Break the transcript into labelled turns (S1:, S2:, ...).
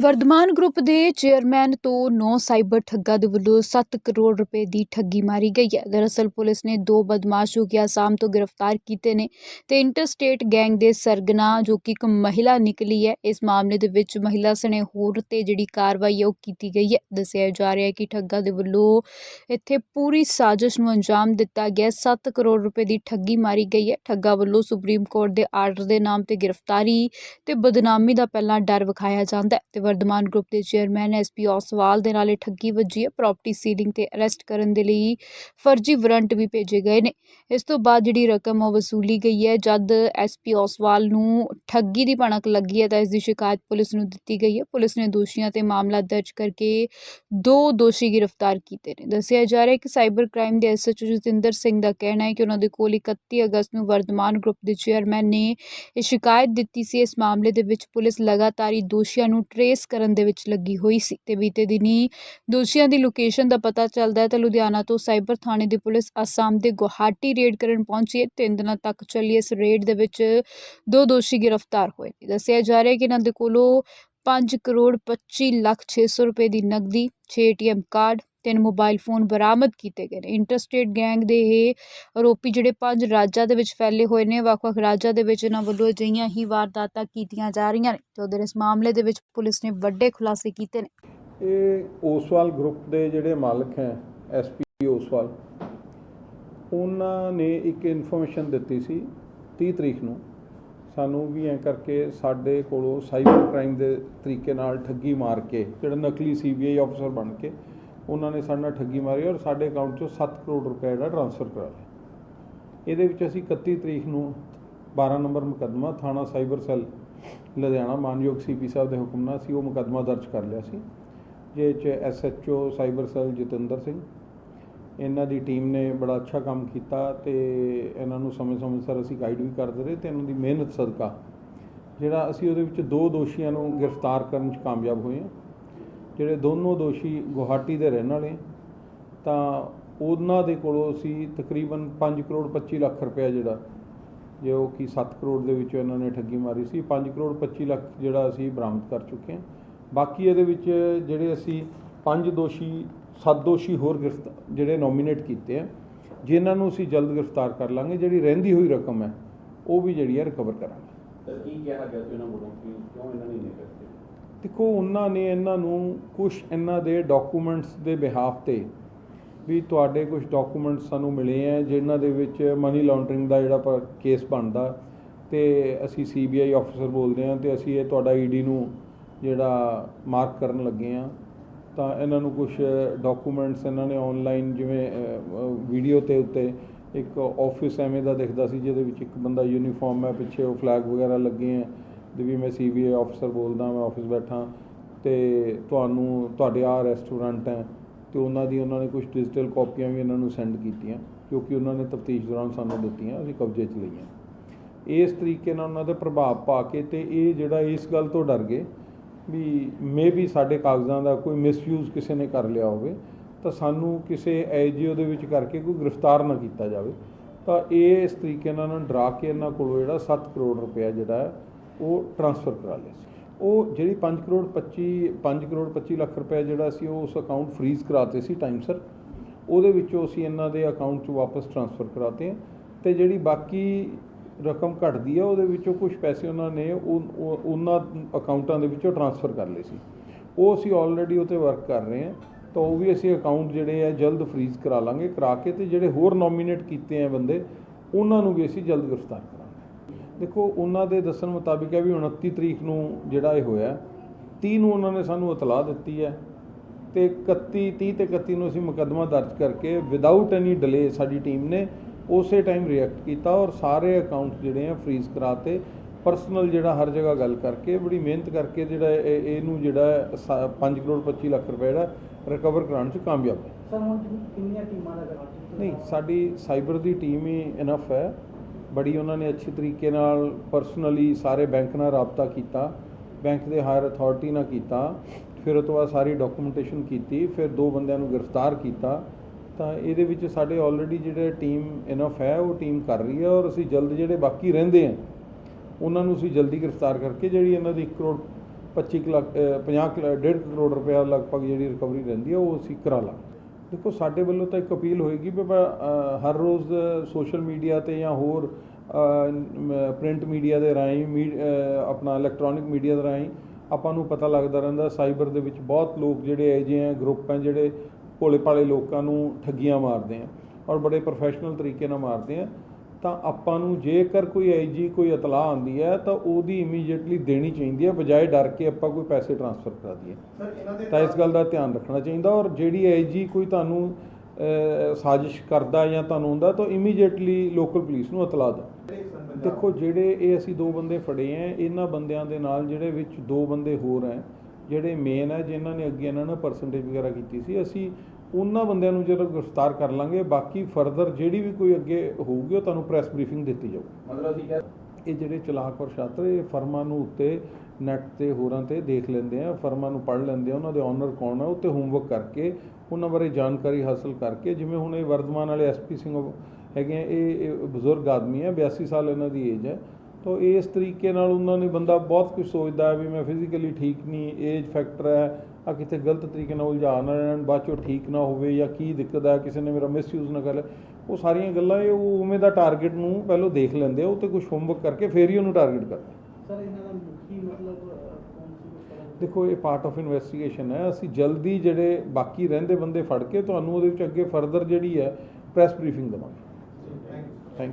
S1: Vardhman group ਦੇ chairman ਤੋਂ 9 cyber ਠੱਗਾਂ ਦੇ ਵੱਲੋਂ 7 ਕਰੋੜ ਰੁਪਏ ਦੀ ਠੱਗੀ ਮਾਰੀ ਗਈ ਹੈ। ਦਰਅਸਲ ਪੁਲਿਸ ਨੇ ਦੋ ਬਦਮਾਸ਼ ਜੋ ਕਿ ਅਸਾਮ ਤੋਂ ਗ੍ਰਿਫਤਾਰ ਕੀਤੇ ਨੇ ਤੇ ਇੰਟਰਸਟੇਟ ਗੈਂਗ ਦੇ ਸਰਗਨਾ ਜੋ ਕਿ ਇੱਕ ਮਹਿਲਾ ਨਿਕਲੀ ਹੈ, ਇਸ ਮਾਮਲੇ ਦੇ ਵਿੱਚ ਮਹਿਲਾ ਸਣੇ ਹੋਰ ਤੇ ਜਿਹੜੀ ਕਾਰਵਾਈ ਹੈ ਉਹ ਕੀਤੀ ਗਈ ਹੈ। ਦੱਸਿਆ ਜਾ ਰਿਹਾ ਹੈ ਕਿ ਠੱਗਾਂ ਦੇ ਵੱਲੋਂ ਇੱਥੇ ਪੂਰੀ ਸਾਜ਼ਿਸ਼ ਨੂੰ ਅੰਜਾਮ ਦਿੱਤਾ ਗਿਆ 7 ਕਰੋੜ ਰੁਪਏ ਦੀ ਠੱਗੀ ਮਾਰੀ ਗਈ ਹੈ। ਠੱਗਾ ਵੱਲੋਂ ਸੁਪਰੀਮ ਕੋਰਟ ਦੇ ਆਰਡਰ ਦੇ ਨਾਮ ਤੇ ਗ੍ਰਿਫਤਾਰੀ ਤੇ ਬਦਨਾਮੀ ਦਾ ਪਹਿਲਾਂ ਡਰ ਵਿਖਾਇਆ ਜਾਂਦਾ ਹੈ ਤੇ ਵਰਧਮਾਨ ਗਰੁੱਪ ਦੇ ਚੇਅਰਮੈਨ ਐਸਪੀ ਔਸਵਾਲ ਦੇ ਨਾਲ ਇਹ ਠੱਗੀ ਵੱਜੀ ਹੈ। ਪ੍ਰਾਪਰਟੀ ਸੀਲਿੰਗ ਤੇ ਅਰੈਸਟ ਕਰਨ ਦੇ ਲਈ ਫਰਜ਼ੀ ਵਾਰੰਟ ਵੀ ਭੇਜੇ ਗਏ ਨੇ। ਇਸ ਤੋਂ ਬਾਅਦ ਜਿਹੜੀ ਰਕਮ ਉਹ ਵਸੂਲੀ ਗਈ ਹੈ, ਜਦ ਐਸਪੀ ਔਸਵਾਲ ਨੂੰ ਠੱਗੀ ਦੀ ਭਣਕ ਲੱਗੀ ਹੈ, ਤਾਂ ਇਸ ਦੀ ਸ਼ਿਕਾਇਤ ਪੁਲਿਸ ਨੂੰ ਦਿੱਤੀ ਗਈ ਹੈ। ਪੁਲਿਸ ਨੇ ਦੋਸ਼ੀਆਂ ਤੇ ਮਾਮਲਾ ਦਰਜ ਕਰਕੇ ਦੋ ਦੋਸ਼ੀ ਗ੍ਰਿਫਤਾਰ ਕੀਤੇ ਨੇ। ਦੱਸਿਆ ਜਾ ਰਿਹਾ ਹੈ ਕਿ ਸਾਈਬਰ ਕ੍ਰਾਈਮ ਦੇ ਐਸਐਚਓ ਜਤਿੰਦਰ ਸਿੰਘ ਦਾ ਕਹਿਣਾ ਹੈ ਕਿ ਉਹਨਾਂ ਦੇ ਕੋਲ 31 ਅਗਸਤ ਨੂੰ ਵਰਧਮਾਨ ਗਰੁੱਪ ਦੇ ਚੇਅਰਮੈਨ ਨੇ ਇਹ ਸ਼ਿਕਾਇਤ ਦਿੱਤੀ ਸੀ। ਇਸ ਮਾਮਲੇ ਦੇ ਵਿੱਚ ਪੁਲਿਸ ਲਗਾਤਾਰ ਹੀ ਦੋਸ਼ੀਆਂ ਨੂੰ ਟਰੇਸ ਕਰਨ ਦੇ ਵਿੱਚ ਲੱਗੀ ਹੋਈ ਸੀ ਤੇ ਬੀਤੇ ਦਿਨੀ ਦੋਸ਼ੀਆਂ ਦੀ ਲੋਕੇਸ਼ਨ ਦਾ ਪਤਾ ਚੱਲਦਾ ਹੈ ਤਾਂ ਲੁਧਿਆਣਾ ਤੋਂ ਸਾਈਬਰ ਥਾਣੇ ਦੀ ਪੁਲਿਸ ਅਸਾਮ ਦੇ ਗੁਹਾਟੀ ਰੇਡ ਕਰਨ ਪਹੁੰਚੀ ਹੈ। ਤਿੰਨ ਦਿਨਾਂ ਤੱਕ ਚੱਲੀ ਇਸ ਰੇਡ ਦੇ ਵਿੱਚ ਦੋ ਦੋਸ਼ੀ ਗ੍ਰਿਫਤਾਰ ਹੋਏ ਨੇ। ਦੱਸਿਆ ਜਾ ਰਿਹਾ ਹੈ ਕਿ ਇਹਨਾਂ ਦੇ ਕੋਲੋਂ 5 ਕਰੋੜ 25 ਲੱਖ 600 ਰੁਪਏ ਦੀ ਨਕਦੀ 6 ਏਟੀਐਮ ਕਾਰਡ ਤਿੰਨ ਮੋਬਾਈਲ ਫੋਨ ਬਰਾਮਦ ਕੀਤੇ ਗਏ ਨੇ। ਇੰਟਰਸਟੇਟ ਗੈਂਗ ਦੇ ਇਹ ਆਰੋਪੀ ਜਿਹੜੇ ਪੰਜ ਰਾਜਾਂ ਦੇ ਵਿੱਚ ਫੈਲੇ ਹੋਏ ਨੇ, ਵੱਖ-ਵੱਖ ਰਾਜਾਂ ਦੇ ਵਿੱਚ ਇਹਨਾਂ ਵੱਲੋਂ ਅਜਿਹੀਆਂ ਹੀ ਵਾਰਦਾਤਾਂ ਕੀਤੀਆਂ ਜਾ ਰਹੀਆਂ ਨੇ ਤੇ ਉਧਰ ਇਸ ਮਾਮਲੇ ਦੇ ਵਿੱਚ ਪੁਲਿਸ ਨੇ ਵੱਡੇ ਖੁਲਾਸੇ ਕੀਤੇ ਨੇ।
S2: ਇਹ ਓਸਵਾਲ ਗਰੁੱਪ ਦੇ ਜਿਹੜੇ ਮਾਲਕ ਹੈ ਐਸਪੀ ਓਸਵਾਲ, ਉਹਨਾਂ ਨੇ ਇੱਕ ਇਨਫੋਰਮੇਸ਼ਨ ਦਿੱਤੀ ਸੀ 30 ਤਰੀਕ ਨੂੰ। ਸਾਨੂੰ ਵੀ ਐ ਕਰਕੇ ਸਾਡੇ ਕੋਲੋਂ ਸਾਈਬਰ ਕ੍ਰਾਈਮ ਦੇ ਤਰੀਕੇ ਨਾਲ ਠੱਗੀ ਮਾਰ ਕੇ, ਜਿਹੜਾ ਨਕਲੀ ਸੀਬੀਆਈ ਅਫਸਰ ਬਣ ਕੇ ਉਹਨਾਂ ਨੇ ਸਾਡੇ ਨਾਲ ਠੱਗੀ ਮਾਰੀ ਔਰ ਸਾਡੇ ਅਕਾਊਂਟ 'ਚੋਂ 7 ਕਰੋੜ ਰੁਪਏ ਦਾ ਟ੍ਰਾਂਸਫਰ ਕਰਾ ਲਿਆ। ਇਹਦੇ ਵਿੱਚ ਅਸੀਂ 31 ਤਰੀਕ ਨੂੰ 12 ਨੰਬਰ ਮੁਕੱਦਮਾ ਥਾਣਾ ਸਾਈਬਰ ਸੈੱਲ, ਲੁਧਿਆਣਾ ਮਾਨਯੋਗ ਸੀਪੀ ਸਾਹਿਬ ਦੇ ਹੁਕਮ ਨਾਲ ਅਸੀਂ ਉਹ ਮੁਕੱਦਮਾ ਦਰਜ ਕਰ ਲਿਆ ਸੀ। ਜਿਹ 'ਚ SHO cyber cell Jatinder Singh, ਇਹਨਾਂ ਦੀ ਟੀਮ ਨੇ ਬੜਾ ਅੱਛਾ ਕੰਮ ਕੀਤਾ ਤੇ ਇਹਨਾਂ ਨੂੰ ਸਮੇਂ-ਸਮੇਂ ਸਿਰ ਅਸੀਂ ਗਾਈਡ ਵੀ ਕਰਦੇ ਰਹੇ ਤੇ ਇਹਨਾਂ ਦੀ ਮਿਹਨਤ ਸਦਕਾ, ਜਿਹੜਾ ਅਸੀਂ ਉਹਦੇ ਵਿੱਚ ਦੋ ਦੋਸ਼ੀਆਂ ਨੂੰ ਗ੍ਰਿਫਤਾਰ ਕਰਨ 'ਚ ਕਾਮਯਾਬ ਹੋਏ ਹਾਂ। ਜਿਹੜੇ ਦੋਨੋਂ ਦੋਸ਼ੀ ਗੁਹਾਟੀ ਦੇ ਰਹਿਣ ਵਾਲੇ ਤਾਂ ਉਹਨਾਂ ਦੇ ਕੋਲੋਂ ਅਸੀਂ ਤਕਰੀਬਨ 5 ਕਰੋੜ 25 ਲੱਖ ਰੁਪਏ ਜਿਹੜਾ, ਜੋ ਕਿ 7 ਕਰੋੜ ਦੇ ਵਿੱਚੋਂ ਇਹਨਾਂ ਨੇ ਠੱਗੀ ਮਾਰੀ ਸੀ 5 ਕਰੋੜ 25 ਲੱਖ ਜਿਹੜਾ ਅਸੀਂ ਬਰਾਮਦ ਕਰ ਚੁੱਕੇ ਹਾਂ। ਬਾਕੀ ਇਹਦੇ ਵਿੱਚ ਜਿਹੜੇ ਅਸੀਂ ਪੰਜ ਦੋਸ਼ੀ, ਸੱਤ ਦੋਸ਼ੀ ਹੋਰ ਗ੍ਰਿਫਤਾਰ ਜਿਹੜੇ ਨੋਮੀਨੇਟ ਕੀਤੇ ਆ, ਜਿਨ੍ਹਾਂ ਨੂੰ ਅਸੀਂ ਜਲਦ ਗ੍ਰਿਫਤਾਰ ਕਰ ਲਾਂਗੇ, ਜਿਹੜੀ ਰਹਿੰਦੀ ਹੋਈ ਰਕਮ ਹੈ, ਉਹ ਵੀ ਜਿਹੜੀ ਹੈ ਰਿਕਵਰ ਕਰਾਂਗੇ।
S3: ਤਾਂ ਕੀ ਕਿਹਾ ਗਿਆ ਸੀ ਉਹਨਾਂ ਵੱਲੋਂ ਕਿ ਕਿਉਂ ਇਹਨਾਂ ਨੇ ਨਹੀਂ ਕਰਦੇ
S2: ਦੇਖੋ, ਉਹਨਾਂ ਨੇ ਇਹਨਾਂ ਨੂੰ ਕੁਝ ਇਹਨਾਂ ਦੇ ਡਾਕੂਮੈਂਟਸ ਦੇ ਬਿਹਾਫ ਤੇ ਵੀ ਤੁਹਾਡੇ ਕੁਝ ਡਾਕੂਮੈਂਟਸ ਸਾਨੂੰ ਮਿਲੇ ਆ ਜਿਨ੍ਹਾਂ ਦੇ ਵਿੱਚ ਮਨੀ ਲਾਂਡਰਿੰਗ ਦਾ ਜਿਹੜਾ ਕੇਸ ਬਣਦਾ ਤੇ ਅਸੀਂ ਸੀਬੀਆਈ ਆਫੀਸਰ ਬੋਲਦੇ ਆ ਤੇ ਅਸੀਂ ਇਹ ਤੁਹਾਡਾ ਈਡੀ ਨੂੰ ਜਿਹੜਾ ਮਾਰਕ ਕਰਨ ਲੱਗੇ ਆ ਤਾਂ ਇਹਨਾਂ ਨੂੰ ਕੁਝ ਡਾਕੂਮੈਂਟਸ ਇਹਨਾਂ ਨੇ ਆਨਲਾਈਨ ਜਿਵੇਂ ਵੀਡੀਓ ਤੇ ਉੱਤੇ ਇੱਕ ਆਫਿਸ ਐਵੇਂ ਦਾ ਦਿਖਦਾ ਸੀ, ਜਿਹਦੇ ਵਿੱਚ ਇੱਕ ਬੰਦਾ ਯੂਨੀਫਾਰਮ ਹੈ ਪਿੱਛੇ ਉਹ ਫਲੈਗ ਵਗੈਰਾ ਲੱਗੇ ਆ ਤੇ ਵੀ ਮੈਂ ਸੀਬੀਆਈ ਆਫੀਸਰ ਬੋਲਦਾ ਮੈਂ ਆਫਿਸ ਬੈਠਾ। ਤੇ ਤੁਹਾਨੂੰ, ਤੁਹਾਡੇ ਆ ਰੈਸਟੋਰੈਂਟ ਹੈ, ਤੇ ਉਹਨਾਂ ਦੀ ਉਹਨਾਂ ਨੇ ਕੁਝ ਡਿਜੀਟਲ ਕਾਪੀਆਂ ਵੀ ਇਹਨਾਂ ਨੂੰ ਸੈਂਡ ਕੀਤੀਆਂ ਕਿਉਂਕਿ ਉਹਨਾਂ ਨੇ ਤਫਤੀਸ਼ ਦੌਰਾਨ ਸਾਨੂੰ ਦਿੱਤੀਆਂ, ਅਸੀਂ ਕਬਜ਼ੇ 'ਚ ਲਈਆਂ। ਇਸ ਤਰੀਕੇ ਨਾਲ ਉਹਨਾਂ ਤੇ ਪ੍ਰਭਾਵ ਪਾ ਕੇ ਤੇ ਇਹ ਜਿਹੜਾ ਇਸ ਗੱਲ ਤੋਂ ਡਰ ਗਏ ਵੀ ਮੇਬੀ ਸਾਡੇ ਕਾਗਜ਼ਾਂ ਦਾ ਕੋਈ ਮਿਸਯੂਜ਼ ਕਿਸੇ ਨੇ ਕਰ ਲਿਆ ਹੋਵੇ, ਤਾਂ ਸਾਨੂੰ ਕਿਸੇ ਐਜੀਓ ਦੇ ਵਿੱਚ ਕਰਕੇ ਕੋਈ ਗ੍ਰਿਫਤਾਰ ਨਾ ਕੀਤਾ ਜਾਵੇ। ਤਾਂ ਇਹ ਇਸ ਤਰੀਕੇ ਨਾਲ ਉਹਨਾਂ ਨੂੰ ਡਰਾ ਕੇ ਇਹਨਾਂ ਕੋਲੋਂ ਜਿਹੜਾ 7 ਕਰੋੜ ਰੁਪਇਆ ਜਿਹੜਾ ਉਹ ਟਰਾਂਸਫਰ ਕਰਾ ਲਿਆ ਸੀ। ਉਹ ਜਿਹੜੀ 5 ਕਰੋੜ 25 5 ਕਰੋੜ 25 ਲੱਖ ਰੁਪਏ ਜਿਹੜਾ ਸੀ, ਉਹ ਉਸ ਅਕਾਊਂਟ ਫ੍ਰੀਜ਼ ਕਰਾਤੇ ਸੀ ਟਾਈਮ ਸਰ। ਉਹਦੇ ਵਿੱਚੋਂ ਅਸੀਂ ਇਹਨਾਂ ਦੇ ਅਕਾਊਂਟ 'ਚ ਵਾਪਸ ਟਰਾਂਸਫਰ ਕਰਾਤੇ ਹੈ ਤੇ ਜਿਹੜੀ ਬਾਕੀ ਰਕਮ ਘਟਦੀ ਹੈ ਉਹਦੇ ਵਿੱਚੋਂ ਕੁਝ ਪੈਸੇ ਉਹਨਾਂ ਨੇ ਉਹ ਉਹਨਾਂ ਅਕਾਊਂਟਾਂ ਦੇ ਵਿੱਚੋਂ ਟਰਾਂਸਫਰ ਕਰ ਲਏ ਸੀ। ਉਹ ਅਸੀਂ ਆਲਰੇਡੀ ਉਤੇ ਵਰਕ ਕਰ ਰਹੇ ਹਾਂ ਤਾਂ ਉਹ ਵੀ ਅਸੀਂ ਅਕਾਊਂਟ ਜਿਹੜੇ ਆ, ਜਲਦ ਫ੍ਰੀਜ਼ ਕਰਾ ਲਾਂਗੇ, ਕਰਾ ਕੇ ਤੇ ਜਿਹੜੇ ਹੋਰ ਨੋਮੀਨੇਟ ਕੀਤੇ ਆ ਬੰਦੇ, ਉਹਨਾਂ ਨੂੰ ਵੀ ਅਸੀਂ ਜਲਦ ਗ੍ਰਿਫਤਾਰ ਕਰਾਂਗੇ। ਦੇਖੋ ਉਹਨਾਂ ਦੇ ਦੱਸਣ ਮੁਤਾਬਿਕ ਹੈ ਵੀ 29 ਤਰੀਕ ਨੂੰ ਜਿਹੜਾ ਇਹ ਹੋਇਆ 30 ਨੂੰ ਉਹਨਾਂ ਨੇ ਸਾਨੂੰ ਇਤਲਾਹ ਦਿੱਤੀ ਹੈ ਤੇ 31 30 ਤੇ 31 ਨੂੰ ਅਸੀਂ ਮੁਕੱਦਮਾ ਦਰਜ ਕਰਕੇ ਵਿਦਆਊਟ ਐਨੀ ਡਿਲੇ ਸਾਡੀ ਟੀਮ ਨੇ ਉਸੇ ਟਾਈਮ ਰਿਐਕਟ ਕੀਤਾ ਔਰ ਸਾਰੇ ਅਕਾਊਂਟ ਜਿਹੜੇ ਆ ਫ੍ਰੀਜ਼ ਕਰਾਤੇ। ਪਰਸਨਲ ਜਿਹੜਾ ਹਰ ਜਗ੍ਹਾ ਗੱਲ ਕਰਕੇ ਬੜੀ ਮਿਹਨਤ ਕਰਕੇ ਜਿਹੜਾ ਇਹ- ਇਹਨੂੰ ਜਿਹੜਾ 5 ਕਰੋੜ 25 ਲੱਖ ਰੁਪਏ ਦਾ ਰਿਕਵਰ ਕਰਾਉਣ 'ਚ ਕਾਮਯਾਬ ਹੈ।
S4: ਸਰ ਹੁਣ ਕਿੰਨੀਆਂ ਟੀਮਾਂ ਦਾ
S2: ਨਹੀਂ ਸਾਡੀ ਸਾਈਬਰ ਦੀ ਟੀਮ ਹੀ ਇਨਫ ਹੈ। ਬੜੀ ਉਹਨਾਂ ਨੇ ਅੱਛੇ ਤਰੀਕੇ ਨਾਲ ਪਰਸਨਲੀ ਸਾਰੇ ਬੈਂਕ ਨਾਲ ਰਾਬਤਾ ਕੀਤਾ ਬੈਂਕ ਦੇ ਹਾਇਰ ਅਥਾਰਟੀ ਨਾਲ ਕੀਤਾ ਫਿਰ ਉਹ ਤੋਂ ਬਾਅਦ ਸਾਰੀ ਡਾਕੂਮੈਂਟੇਸ਼ਨ ਕੀਤੀ ਫਿਰ ਦੋ ਬੰਦਿਆਂ ਨੂੰ ਗ੍ਰਿਫਤਾਰ ਕੀਤਾ ਤਾਂ ਇਹਦੇ ਵਿੱਚ ਸਾਡੇ ਆਲਰੇਡੀ ਜਿਹੜੇ ਟੀਮ ਇਨਫ ਹੈ ਉਹ ਟੀਮ ਕਰ ਰਹੀ ਹੈ ਔਰ ਅਸੀਂ ਜਲਦ ਜਿਹੜੇ ਬਾਕੀ ਰਹਿੰਦੇ ਆ ਉਹਨਾਂ ਨੂੰ ਅਸੀਂ ਜਲਦੀ ਗ੍ਰਿਫਤਾਰ ਕਰਕੇ ਜਿਹੜੀ ਇਹਨਾਂ ਦੀ 1 ਕਰੋੜ 25 ਕੁ ਲੱਖ ਅ, 50 ਕੁ ਲ- ਡੇਢ ਕੁ ਕਰੋੜ ਰੁਪਏ ਲਗਭਗ ਜਿਹੜੀ ਰਿਕਵਰੀ ਰਹਿੰਦੀ ਹੈ ਉਹ ਅਸੀਂ ਕਰਾ ਲਾਂਗੇ। ਦੇਖੋ ਸਾਡੇ ਵੱਲੋਂ ਤਾਂ ਇੱਕ ਅਪੀਲ ਹੋਏਗੀ ਵੀ ਆਪਾਂ, ਹਰ ਰੋਜ਼ ਸੋਸ਼ਲ ਮੀਡੀਆ ਤੇ ਜਾਂ ਹੋਰ ਪ੍ਰਿੰਟ ਮੀਡੀਆ ਦੇ ਰਾਹੀਂ ਮੀ- ਆਪਣਾ ਇਲੈਕਟ੍ਰੋਨਿਕ ਮੀਡੀਆ ਦੇ ਰਾਹੀਂ ਆਪਾਂ ਨੂੰ ਪਤਾ ਲੱਗਦਾ ਰਹਿੰਦਾ ਸਾਈਬਰ ਦੇ ਵਿੱਚ ਬਹੁਤ ਲੋਕ ਜਿਹੜੇ ਇਹੋ ਜਿਹੇ ਆ ਗਰੁੱਪ ਹੈ ਜਿਹੜੇ ਭੋਲੇ ਭਾਲੇ ਲੋਕਾਂ ਨੂੰ ਠੱਗੀਆਂ ਮਾਰਦੇ ਆ ਔਰ ਬੜੇ ਪ੍ਰੋਫੈਸ਼ਨਲ ਤਰੀਕੇ ਨਾਲ ਮਾਰਦੇ ਆ। ਤਾਂ ਆਪਾਂ ਨੂੰ ਜੇਕਰ ਕੋਈ ਐਜੀ ਕੋਈ ਇਤਲਾਹ ਆਉਂਦੀ ਹੈ ਤਾਂ ਉਹਦੀ ਇਮੀਡੀਏਟਲੀ ਦੇਣੀ ਚਾਹੀਦੀ ਹੈ ਬਜਾਏ ਡਰ ਕੇ ਆਪਾਂ ਕੋਈ ਪੈਸੇ ਟ੍ਰਾਂਸਫਰ ਕਰਾ ਦਈਏ।
S5: ਸਰ ਇਹਨਾਂ ਦੇ
S2: ਤਾਂ ਇਸ ਗੱਲ ਦਾ ਧਿਆਨ ਰੱਖਣਾ ਚਾਹੀਦਾ ਔਰ ਜਿਹੜੀ ਐਜੀ ਕੋਈ ਤੁਹਾਨੂੰ ਸਾਜ਼ਿਸ਼ ਕਰਦਾ ਜਾਂ ਤੁਹਾਨੂੰ ਹੁੰਦਾ ਤਾਂ ਇਮੀਡੀਏਟਲੀ ਲੋਕਲ ਪੁਲਿਸ ਨੂੰ ਇਤਲਾਹ ਦਿਓ। ਦੇਖੋ ਜਿਹੜੇ ਇਹ ਅਸੀਂ ਦੋ ਬੰਦੇ ਫੜੇ ਆ ਇਹਨਾਂ ਬੰਦਿਆਂ ਦੇ ਨਾਲ ਜਿਹੜੇ ਵਿੱਚ ਦੋ ਬੰਦੇ ਹੋਰ ਹੈ ਜਿਹੜੇ ਮੇਨ ਹੈ ਜਿਨ੍ਹਾਂ ਨੇ ਅੱਗੇ ਇਹਨਾਂ ਨੇ ਪਰਸੈਂਟੇਜ ਵਗੈਰਾ ਕੀਤੀ ਸੀ ਅਸੀਂ ਉਹਨਾਂ ਬੰਦਿਆਂ ਨੂੰ ਜਦੋਂ ਗ੍ਰਿਫਤਾਰ ਕਰ ਲਾਂਗੇ ਬਾਕੀ ਫਰਦਰ ਜਿਹੜੀ ਵੀ ਕੋਈ ਅੱਗੇ ਹੋਊਗੀ ਉਹ ਤੁਹਾਨੂੰ ਪ੍ਰੈਸ ਬਰੀਫਿੰਗ ਦਿੱਤੀ ਜਾਊ
S3: ਮਤਲਬ ਅਸੀਂ ਕਹਿ
S2: ਇਹ ਜਿਹੜੇ ਚਲਾਕ ਔਰ ਸ਼ਾਤਰ ਇਹ ਫਰਮਾਂ ਨੂੰ ਉੱਤੇ ਨੈਟ ਤੇ ਹੋਰਾਂ ਤੇ ਦੇਖ ਲੈਂਦੇ ਆ ਫਰਮਾਂ ਨੂੰ ਪੜ੍ਹ ਲੈਂਦੇ ਆ ਉਹਨਾਂ ਦੇ ਓਨਰ ਕੌਣ ਹੈ ਉੱਤੇ ਹੋਮਵਰਕ ਕਰਕੇ ਉਹਨਾਂ ਬਾਰੇ ਜਾਣਕਾਰੀ ਹਾਸਲ ਕਰਕੇ ਜਿਵੇਂ ਹੁਣ ਇਹ ਵਰਧਮਾਨ ਵਾਲੇ ਐਸਪੀ ਸਿੰਘ ਹੈਗੇ ਆ ਇਹ ਬਜ਼ੁਰਗ ਆਦਮੀ ਹੈ 82 ਸਾਲ ਇਹਨਾਂ ਦੀ ਏਜ ਹੈ ਤਾਂ ਇਸ ਤਰੀਕੇ ਨਾਲ ਉਹਨਾਂ ਨੇ ਬੰਦਾ ਬਹੁਤ ਕੁਝ ਸੋਚਦਾ ਹੈ ਵੀ ਮੈਂ ਫਿਜ਼ੀਕਲੀ ਠੀਕ ਨਹੀਂ ਏਜ ਫੈਕਟਰ ਹੈ ਆ ਕਿਤੇ ਗਲਤ ਤਰੀਕੇ ਨਾਲ ਉਲਝਾ ਨਾ ਲੈਣ ਬਾਅਦ ਚੋਂ ਠੀਕ ਨਾ ਹੋਵੇ ਜਾਂ ਕੀ ਦਿੱਕਤ ਹੈ ਕਿਸੇ ਨੇ ਮੇਰਾ ਮਿਸਯੂਜ਼ ਨਾ ਕਰ ਲਿਆ ਉਹ ਸਾਰੀਆਂ ਗੱਲਾਂ ਇਹ ਉਹ ਉਵੇਂ ਦਾ ਟਾਰਗੇਟ ਨੂੰ ਪਹਿਲਾਂ ਦੇਖ ਲੈਂਦੇ ਆ ਉਹ ਤੇ ਕੁਝ ਹੋਮਵਰਕ ਕਰਕੇ ਫੇਰ ਹੀ ਉਹਨੂੰ ਟਾਰਗੇਟ ਕਰਦੇ
S4: ਸਰ ਇਹਨਾਂ ਦਾ ਮੁਖੀ ਮਤਲਬ?
S2: ਦੇਖੋ ਇਹ ਪਾਰਟ ਆਫ ਇਨਵੈਸਟੀਗੇਸ਼ਨ ਹੈ। ਅਸੀਂ ਜਲਦੀ ਜਿਹੜੇ ਬਾਕੀ ਰਹਿੰਦੇ ਬੰਦੇ ਫੜ ਕੇ ਤੁਹਾਨੂੰ ਉਹਦੇ ਵਿੱਚ ਅੱਗੇ ਫਰਦਰ ਜਿਹੜੀ ਹੈ ਪ੍ਰੈਸ ਬਰੀਫਿੰਗ ਦੇਵਾਂਗੇ।